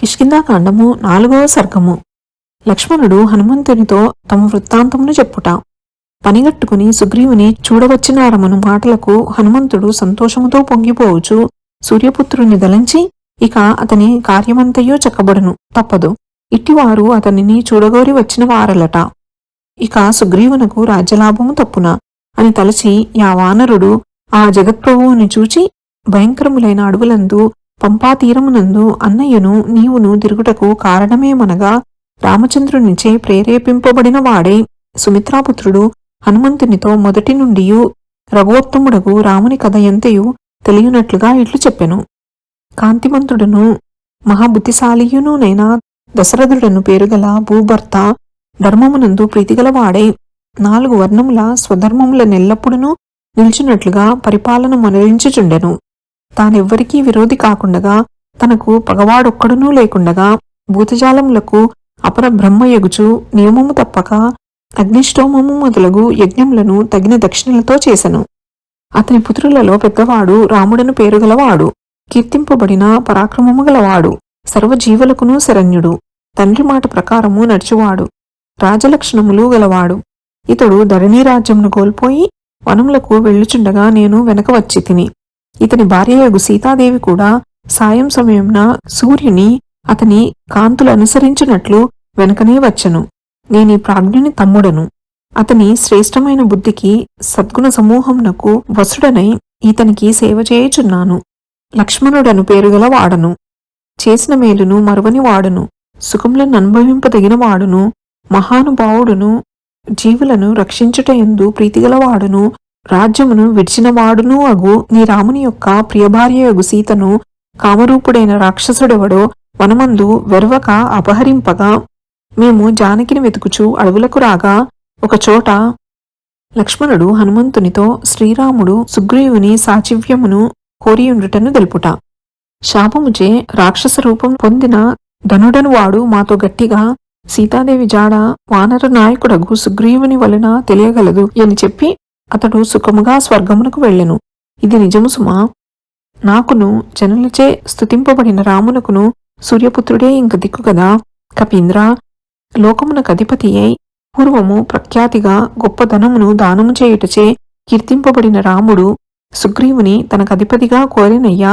కిష్కిందాకాండము నాలుగవ సర్గము. లక్ష్మణుడు హనుమంతునితో తమ వృత్తాంతమును చెప్పుట. పనిగట్టుకుని సుగ్రీవుని చూడవచ్చినారమను మాటలకు హనుమంతుడు సంతోషముతో పొంగిపోవచ్చు. సూర్యపుత్రుని దలంచి ఇక అతని కార్యమంతయో చెక్కబడును. తప్పదు. ఇట్టివారు అతనిని చూడగోరి వచ్చిన వారలట. ఇక సుగ్రీవునకు రాజ్యలాభము తప్పున. అని తలచి యా వానరుడు ఆ జగత్ప్రభువుని చూచి భయంకరములైన అడవులందు పంపాతీరమునందు అన్నయ్యను నీవును తిరుగుటకు కారణమేమనగా రామచంద్రునిచే ప్రేరేపింపబడిన వాడే సుమిత్రాపుత్రుడు హనుమంతునితో మొదటి నుండియు రఘువోత్తముడగు రాముని కథ ఎంతయు తెలియనట్లుగా ఇట్లు చెప్పెను. కాంతిమంతుడును మహాబుద్ధిశాలియునునైనా దశరథుడను పేరుగల భూభర్త ధర్మమునందు ప్రీతిగలవాడే నాలుగు వర్ణముల స్వధర్మముల నెల్లప్పుడునూ నిల్చున్నట్లుగా పరిపాలన మనరించుచుండెను తానెవ్వరికీ విరోధి కాకుండగా తనకు పగవాడొక్కడునూ లేకుండగా భూతజాలములకు అపర బ్రహ్మయగుచు నియమము తప్పక అగ్నిష్టోమము మొదలగు యజ్ఞములను తగిన దక్షిణలతో చేసెను. అతని పుత్రులలో పెద్దవాడు రాముడను పేరుగలవాడు కీర్తింపబడిన పరాక్రమము గలవాడు. సర్వజీవులకును శరణ్యుడు. తండ్రి మాట ప్రకారము నడుచువాడు. రాజలక్షణములు గలవాడు. ఇతడు ధరణీరాజ్యమును కోల్పోయి వనములకు వెళ్ళుచుండగా నేను వెనక వచ్చి తిని ఇతని భార్యయగు సీతాదేవి కూడా సాయం సమయంన సూర్యుని అతని కాంతులు అనుసరించినట్లు వెనకనే వచ్చెను. నేని ప్రాజ్ఞుని తమ్ముడను. అతని శ్రేష్టమైన బుద్ధికి సద్గుణ సమూహంనకు వసుడనై ఇతనికి సేవ చేయుచున్నాను. లక్ష్మణుడను పేరుగల వాడను. చేసిన మేలును మరువని వాడును. సుఖములను అనుభవింపదగిన వాడును. మహానుభావుడును జీవులను రక్షించుటయందు ప్రీతిగలవాడును రాజ్యమును విడిచినవాడును అగు. నీ రాముని యొక్క ప్రియభార్యయగు సీతను కామరూపుడైన రాక్షసుడెవడో వనమందు వెరవక అపహరింపగా మేము జానకిని వెతుకుచు అడవులకు రాగా ఒకచోట లక్ష్మణుడు హనుమంతునితో శ్రీరాముడు సుగ్రీవుని సాచివ్యమును కోరియుండుటను తెలుపుట. శాపముచే రాక్షస రూపం పొందిన ధనుడను వాడు మాతో గట్టిగా సీతాదేవి జాడ వానర నాయకుడగు సుగ్రీవుని వలన తెలియగలదు అని చెప్పి అతడు సుఖముగా స్వర్గమునకు వెళ్ళెను. ఇది నిజము సుమా? నాకును జనులచే స్థుతింపబడిన రామునకును సూర్యపుత్రుడే ఇంక దిక్కు కదా కపీంద్ర లోకమునకు అధిపతి అయి పూర్వము ప్రఖ్యాతిగా గొప్ప ధనమును దానము చేయుటచే కీర్తింపబడిన రాముడు సుగ్రీవుని తనకు అధిపతిగా కోరినయ్యా.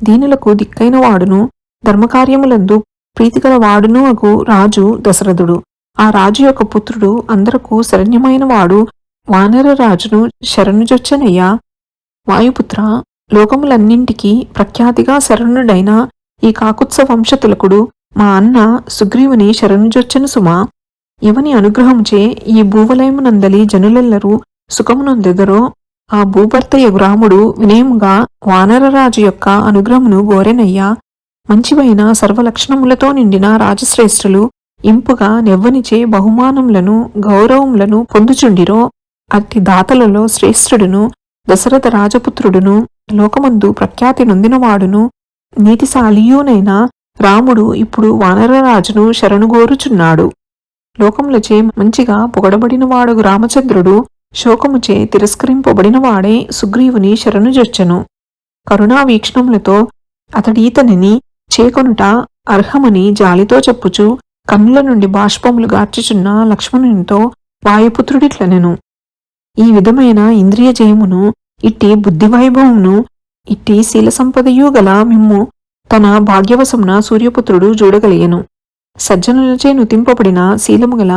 దీనులకు దిక్కైన వాడును ధర్మకార్యములందు ప్రీతిగల వాడును అగు రాజు దశరథుడు. ఆ రాజు యొక్క పుత్రుడు అందరకు శరణ్యమైన వాడు వానర రాజును శరణుజొచ్చనయ్యా. వాయుపుత్ర లోకములన్నింటికీ ప్రఖ్యాతిగా శరణుడైన ఈ కాకుత్స వంశతులకుడు మా అన్న సుగ్రీవుని శరణుజొచ్చను సుమా. ఎవని అనుగ్రహంచే ఈ భూవలయమునందలి జనులెల్లరూ సుఖమునందెదరో ఆ భూభర్తయగు రాముడు వినయముగా వానరరాజు యొక్క అనుగ్రహమును గోరెనయ్యా. మంచివైన సర్వలక్షణములతో నిండిన రాజశ్రేష్ఠులు ఇంపుగా నెవ్వనిచే బహుమానములను గౌరవములను పొందుచుండిరో అట్టి దాతలలో శ్రేష్ఠుడును దశరథ రాజపుత్రుడును లోకమందు ప్రఖ్యాతి నొందినవాడును నీతిశాలియునైన రాముడు ఇప్పుడు వానరరాజును శరణుగోరుచున్నాడు. లోకములచే మంచిగా పొగడబడిన వాడు రామచంద్రుడు శోకముచే తిరస్కరింపబడినవాడే సుగ్రీవుని శరణుజొచ్చెను. కరుణా వీక్షణములతో అతడీతనిని చేకొనుట అర్హమని జాలితో చెప్పుచు కన్నుల నుండి బాష్పములు గార్చుచున్న లక్ష్మణునితో వాయుపుత్రుడిట్లనెను. ఈ విధమైన ఇంద్రియ జయమును ఇట్టి బుద్ధి వైభవమును ఇట్టి శీల సంపదయు గల మిమ్ము తన భాగ్యవశమున సూర్యపుత్రుడు చూడగలియను సజ్జనులచే నుతింపబడిన శీలము గల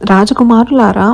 రాజకుమారులారా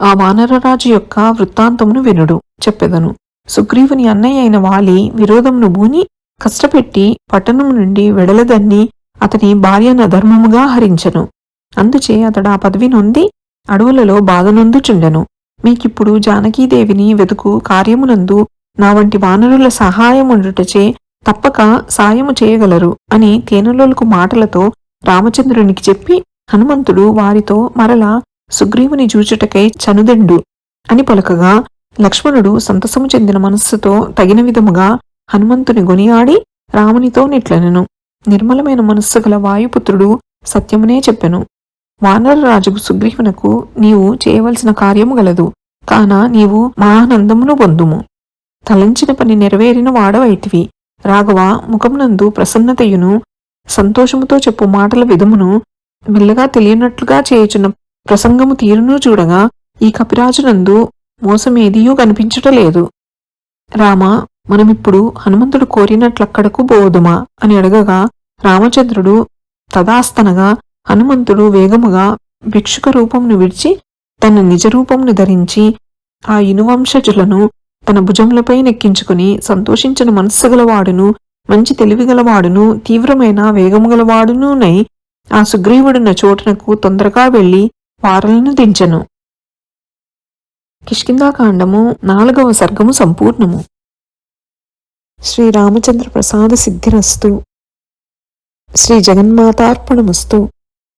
ఆ వానరరాజు యొక్క వృత్తాంతమును వినుడు చెప్పెదను. సుగ్రీవుని అన్నయ్య అయిన వాలి విరోధమును బూని కష్టపెట్టి పట్టణము నుండి వెడలదన్ని అతని భార్యను ధర్మముగా హరించెను. అందుచే అతడు ఆ పదవి నొంది అడవులలో బాధనొందుచుండెను మీకిప్పుడు జానకీదేవిని వెతుకు కార్యమునందు నా వంటి వానరుల సహాయముండుటచే తప్పక సాయము చేయగలరు అని తేనెలోలకు మాటలతో రామచంద్రునికి చెప్పి హనుమంతుడు వారితో మరలా సుగ్రీవుని జూచుటకై చనుదండు అని పలుకగా లక్ష్మణుడు సంతసము చెందిన మనస్సుతో తగిన విధముగా హనుమంతుని గొనియాడి రామునితో నిట్లనెను. నిర్మలమైన మనస్సు గల వాయుపుత్రుడు సత్యమునే చెప్పెను. వానరరాజుకు సుగ్రీవునకు నీవు చేయవలసిన కార్యము గలదు. కాన నీవు మహానందమును పొందుము. తలంచిన పని నెరవేరిన వాడవైతివి. రాఘవ ముఖమునందు ప్రసన్నతయును సంతోషముతో చెప్పు మాటల విధమును మెల్లగా తెలియనట్లుగా చేయుచున్న ప్రసంగము తీరును చూడగా ఈ కపిరాజునందు మోసమేదియూ కనిపించటలేదు రామ మనమిప్పుడు హనుమంతుడు కోరినట్లక్కడకు బోదుమా అని అడగగా రామచంద్రుడు తదాస్తనగా హనుమంతుడు వేగముగా భిక్షుక రూపంను విడిచి తన నిజరూపంను ధరించి ఆ ఇనువంశజులను తన భుజములపై నెక్కించుకుని సంతోషించిన మనస్సు గలవాడును మంచి తెలివిగలవాడును తీవ్రమైన వేగము గలవాడునునై ఆ సుగ్రీవుడున్న చోటునకు తొందరగా వెళ్ళి వారలను దించెను. కిష్కిందాకాండము నాలుగవ సర్గము సంపూర్ణము. శ్రీరామచంద్ర ప్రసాద సిద్ధిరస్తు. శ్రీ జగన్మాతార్పణమస్తు.